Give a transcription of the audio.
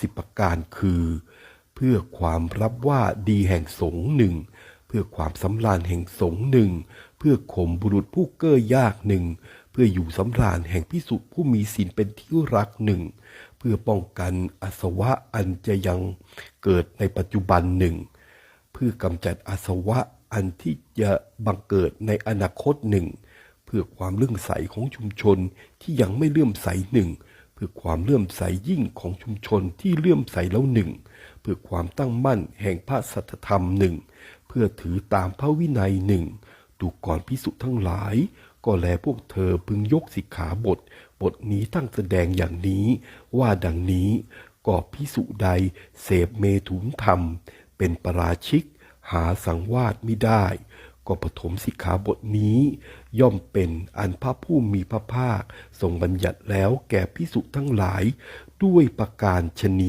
สิบประการคือ เพื่อความรับว่าดีแห่งสงหนึ่งเพื่อความสำราญแห่งสงหนึ่งเพื่อข่มบุรุษผู้เก้อยากหนึ่งเพื่ออยู่สำราญแห่งพิสุผู้มีศีลเป็นที่รักหนึ่งเพื่อป้องกันอาสวะอันจะยังเกิดในปัจจุบันหนึ่งเพื่อกำจัดอาสวะอันที่จะบังเกิดในอนาคตหนึ่งเพื่อความเลื่อมใสของชุมชนที่ยังไม่เลื่อมใสหนึ่ง พื่อความเลื่อมใสยิ่งของชุมชนที่เลื่อมใสแล้วหนึ่ง เพื่อความตั้งมั่นแห่งพระสัทธรรมหนึ่ง เพื่อถือตามพระวินัยหนึ่งดูก่อนพิสุทั้งหลาย ก็แลพวกเธอพึงยกสิกขาบท บทนี้ตั้งแสดงอย่างนี้ ว่าดังนี้ก็พิสุใดเสพเมถุนธรรม เป็นปราชิก หาสังวาสไม่ได้ ก็ปฐมสิกขาบทนี้ ย่อมเป็นอันพระผู้มีพระภาค ทรงบัญญัติแล้วแก่พิสุทั้งหลายด้วยประการชนี